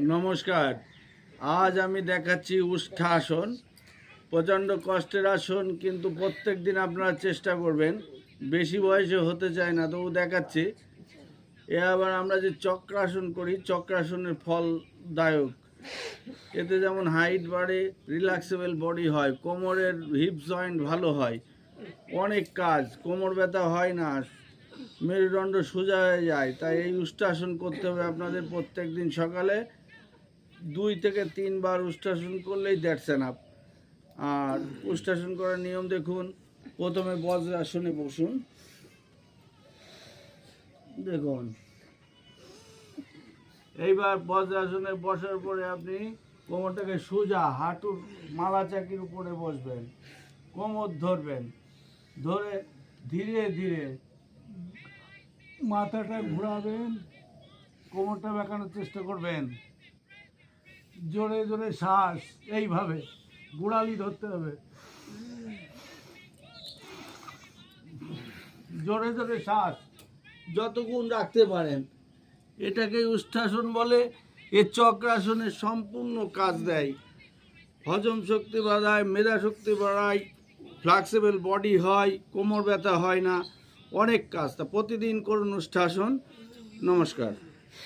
নমস্কার। আজ আমি দেখাচ্ছি উষ্ঠা আসন। প্রচণ্ড কষ্টের আসন, কিন্তু প্রত্যেক দিন আপনারা চেষ্টা করবেন। বেশি বয়সে হতে চায় না, তবু দেখাচ্ছি। এ আবার আমরা যে চক্রাসন করি, চক্রাসনের ফলদায়ক। এতে যেমন হাইট বাড়ে, রিল্যাক্সেবল বডি হয়, কোমরের হিপ জয়েন্ট ভালো হয়, অনেক কাজ, কোমর ব্যথা হয় না, মেরুদণ্ড সোজা হয়ে যায়। তাই এই উষ্ঠাসন করতে হবে আপনাদের প্রত্যেক দিন সকালে। দুই থেকে তিনবার উষ্ঠাসন করলেই দ্যাটস আপ আর উষ্ঠাসন করার নিয়ম দেখুন, প্রথমে বজ্রাসনে বসুন। দেখুন। এইবার বজ্রাসনে বসার পরে আপনি কোমরটাকে সোজা হাঁটুর মালা চাকির উপরে বসবেন, কোমর ধরবেন, ধরে ধীরে ধীরে মাথাটা ঘোরাবেন, কোমরটা বেঁকানোর চেষ্টা করবেন। জোরে জোরে শ্বাস, এইভাবে গোড়ালি ধরতে হবে। জোরে জোরে শ্বাস। যতক্ষণ রাখতে পারেন। এটাকে উষ্ঠাসন বলে, এ চক্রাসনের সম্পূর্ণ কাজ দেয়। হজম শক্তি বাড়ায়, মেধা শক্তি বাড়ায় ফ্লেক্সিবল বডি হয়, কোমর ব্যথা হয় না, অনেক কাজ। তা প্রতিদিন করুন উষ্ঠাসন। নমস্কার।